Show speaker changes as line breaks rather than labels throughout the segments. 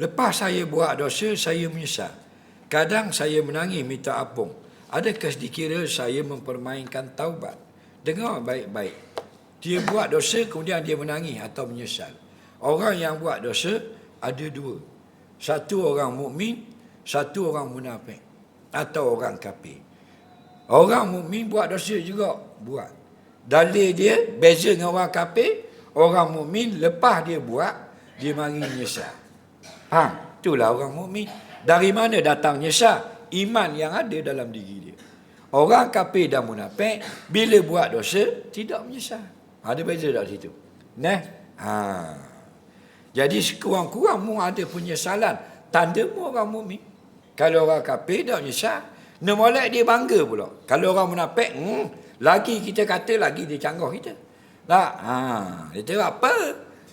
Lepas saya buat dosa, saya menyesal. Kadang saya menangis minta ampun. Adakah dikira saya mempermainkan taubat? Dengar baik-baik. Dia buat dosa kemudian dia menangis atau menyesal. Orang yang buat dosa ada dua. Satu orang mukmin, satu orang munafik atau orang kafir. Orang mukmin buat dosa juga, buat. Dalil dia beza dengan orang kafir, orang mukmin lepas dia buat, dia mari menyesal. Faham? Itulah orang mukmin. Dari mana datang nyesal? Iman yang ada dalam diri dia. Orang kafir dan munafik bila buat dosa tidak menyesal. Ada beza tak situ? Nah. Ha. Jadi sekurang-kurang mu ada penyesalan. Tanda mu orang mukmin. Kalau orang kafir tak menyesal, nak molek dia bangga pula. Kalau orang munafik, hmm, lagi kita kata lagi dia canggah kita. Tak? Ha, dia apa?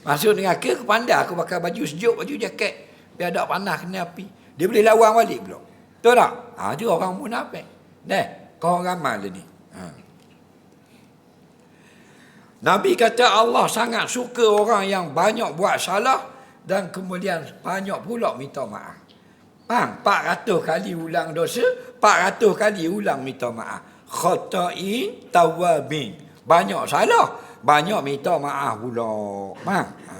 Masuk dengan ke, aku pandai aku pakai baju sejuk, baju jaket. Biar tak panas kena api. Dia boleh lawan balik pula. Tahu tak? Ha, itu orang munafik. Nah, kau orang ramai ni. Ha. Nabi kata Allah sangat suka orang yang banyak buat salah dan kemudian banyak pula minta maaf. Faham? 400 kali ulang dosa, 400 kali ulang minta maaf. Khata'in tawabin. Banyak salah, banyak minta maaf pula. Faham? Ha.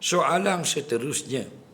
Soalan seterusnya.